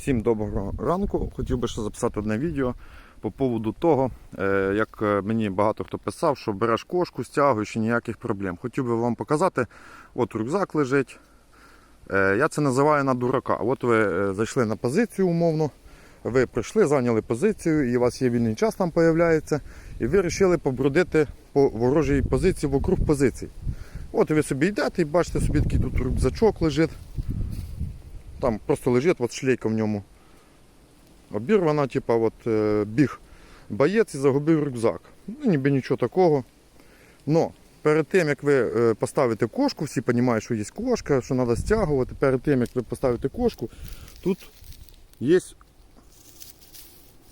Всім доброго ранку. Хотів би ще записати одне відео по поводу того, е, як е, мені багато хто писав, що береш кошку, стягуєш і ніяких проблем. Хотів би вам показати, от рюкзак лежить. Е, Я це називаю на дурака. От ви зайшли на позицію умовно, ви прийшли, зайняли позицію, і у вас є вільний час там з'являється, і ви вирішили побродити по ворожій позиції вокруг позицій. От ви собі йдете і бачите собі такий тут рюкзачок лежить. Там просто лежить, от шлейка в ньому обірвана, типа от е, біг боєць і загубив рюкзак. Ну, ніби нічого такого. Но перед тим, як ви е, поставите кошку, всі розуміють, що є кошка, що треба стягувати. Перед тим, як ви поставите кошку, тут є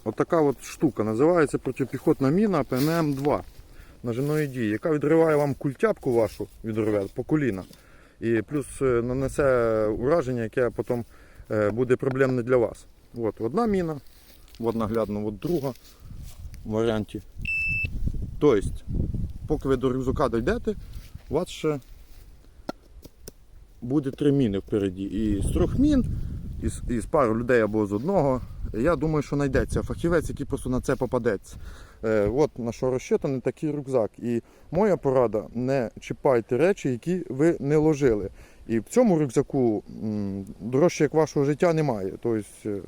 отака от штука, називається протипіхотна міна ПММ-2 ножиної дії, яка відриває вам культяпку вашу відриве по коліна. І плюс е, нанесе ураження, яке потім е, буде проблемне для вас. От одна міна, от наглядно, от друга в варіанті. Тобто, поки ви до рюкзака дійдете, у вас ще буде три міни впереді. І з трьох мін, і з, і з пару людей або з одного. Я думаю, що знайдеться фахівець, який просто на це попадеться. Е, от на що розчитаний такий рюкзак. І моя порада не чіпайте речі, які ви не ложили. І в цьому рюкзаку дорожче як вашого життя немає. Тобто, е,